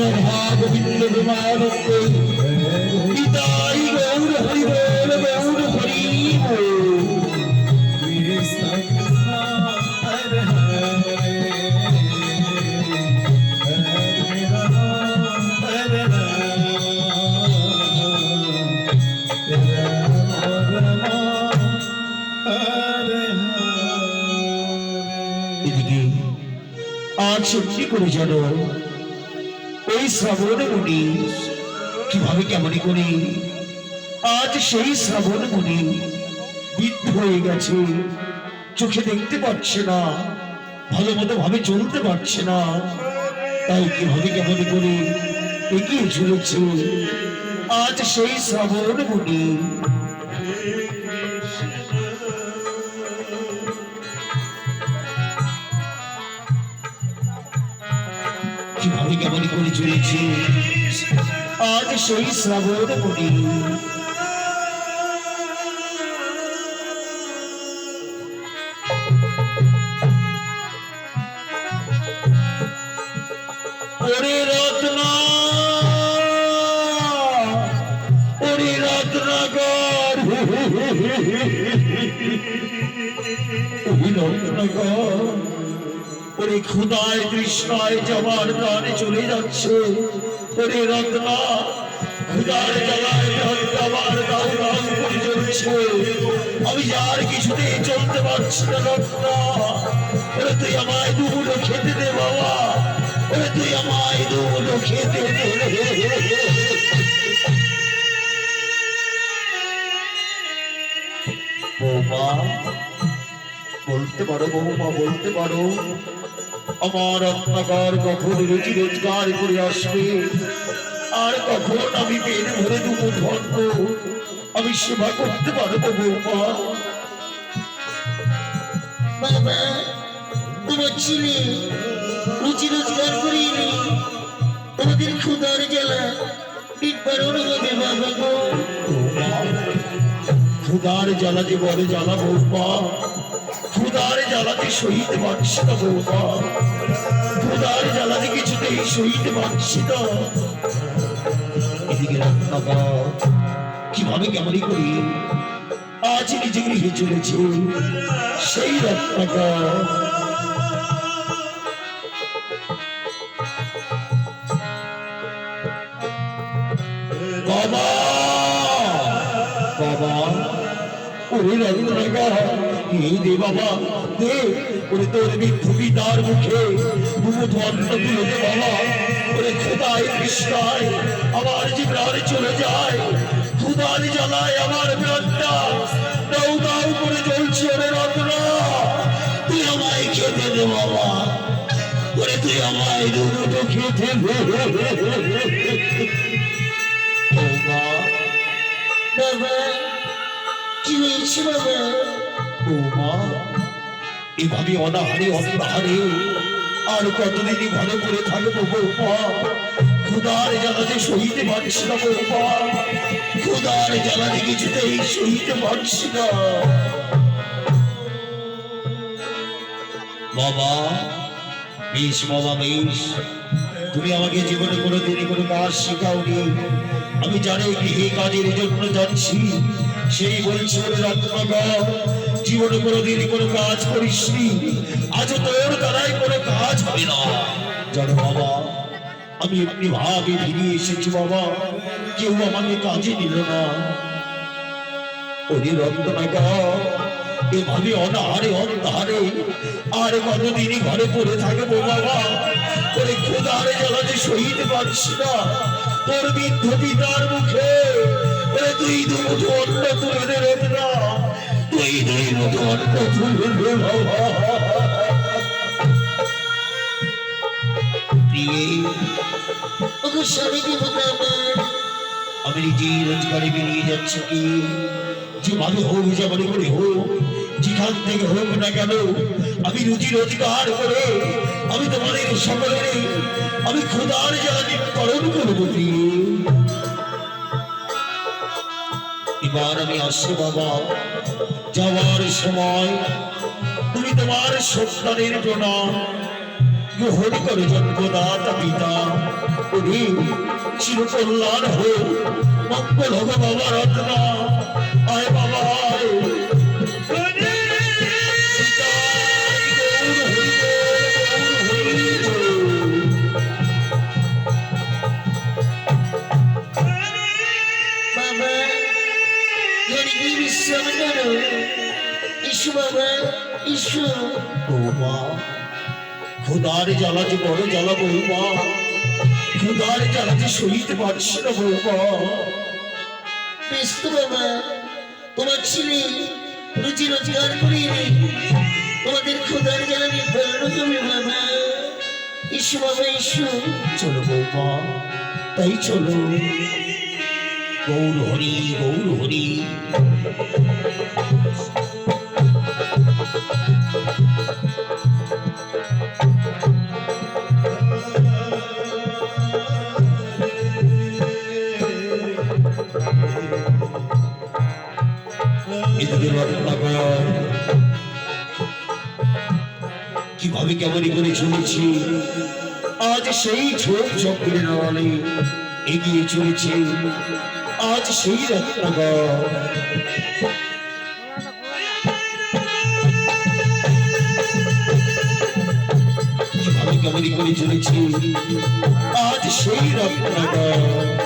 রাধা গোবিন্দ প্রেমানন্দ পিতাই গৌর হরি বল গৌর হরি আজ সত্যি করে ওই শ্রাবণ মুনি। কীভাবে কেমন করে? আজ সেই শ্রবণ মুনি বৃদ্ধ হয়ে গেছে। চোখে দেখতে পাচ্ছে না, ভালো মতো ভাবে চলতে পারছে না। তাই কীভাবে কেমন করে এগিয়ে চলেছে? আজ সেই শ্রাবণ মুনি কীভাবে কেমন করে চলেছে? আজ সেই শ্রাবণ মুনি ওরে রত্ন ওরে রত্নগর রত্নগর ওরে ক্ষুদায়, তৃষ্ণায় যাবার প্রাণে চলে যাচ্ছে। করে রত্না খেতে দে, বাবা। আমায় বলতে পারো, বৌমা, বলতে পারো। আমার রত্নাকর কখন রুচি রোজগার করে আসবে। আর কখন আমি পেট ভরে দুপুর ধরব আমি সেবা করতে পারব বৌমা। তোমার ছেলে রুচি রোজগার করিনি তোমাদের ক্ষুদার জ্বালা বাবা। গো ক্ষুদার জ্বালা যে বড় জ্বালা বৌমা। সহিতে পারছি না বৌমা কিছুতেই পারছি না এদিকে কীভাবে কেমনই করি? আজ নিজে গৃহে চলেছে, সেই বাবা বাবা ওরে রত্নাকর এই দে বাবা দে ওরে তোর মৃত্যু পিতার মুখে দুধ অন্ন তুলে দে বাবা ওরে খোদায় কৃষ্ণায় আমার যে প্রাণ চলে যায় ক্ষুদার জ্বালায় আমার প্রাণটা দাউ দাউ করে জ্বলছে ওরে রত্না তুই আমায় খেতে দে বাবা ওরে তুই আমায় দুটো খেতে দে বাবা এভাবে অনাহারে অনাহারে আর কতদিনই ভালো করে থাকব খুদার সহিতে পারছি না খুদার কিছুতেই সহিতে পারছি না। বাবা, বেশ বাবা, বেশ। তুমি আমাকে জীবনে কোনো দিনই কোনো কাজ শেখাওনি। আমি জানি গৃহে কাজের জন্য যাচ্ছি। সেই বলছি ওরে রত্নগর জীবনে কোনো দিন কোনো কাজ করিসনি। আজ তোর দ্বারাই কোনো কাজ হবে না। জানো বাবা, আমি এমনি ভাবে ফিরে এসেছি বাবা। কেউ আমাকে কাজে নিল না। ওরে এভাবে অনাহারে অনাহারে আর কতদিনই ঘরে পড়ে বাবা? ওরে জ্বালাতে সহিতে পারছি না, তোর বৃদ্ধ পিতার মুখে তুই দুমুঠো অন্ন তুলে তুই দুই মুঠো অন্ন তুলে আমি নিজে রোজগারে বেরিয়ে যাচ্ছি কি? যেভাবে হোক যেমন করে হোক, যেখান থেকে হোক না কেন, আমি রুজি রোজগার করে, আমি তোমাদের সকলের আমি খোদার জ্বালা নিবারণ করব প্রিয়ে। এবার আমি আসি বাবা। যাওয়ার সময় তুমি তোমার সন্তানের জন্য হরি করে জন্মদাতা পিতা চিরকল্যাণ হোক, মঙ্গল হোক বাবা রত্না। আয় বাবা, আয়। বৌমা খোদার জ্বালা বড় জ্বালা বৌমা খোদার জ্বালা যে পারছি না বৌমা তোমার ছেলে রুচি রোজগার করে এনে তোমাদের খোদার জ্বালা নির্ধারণ হবে বাবা। ইসু বাবা ইসু চলো বৌমা, তাই চলো। গৌর হরি গৌর হরি কীভাবে কেমনই করে চলেছি? আজ সেই ঝোপ চক্রের আড়ালে এগিয়ে চলেছে। আজ সেই রত্নাকর কীভাবে কেমনই করে চলেছি? আজ সেই রত্নাকর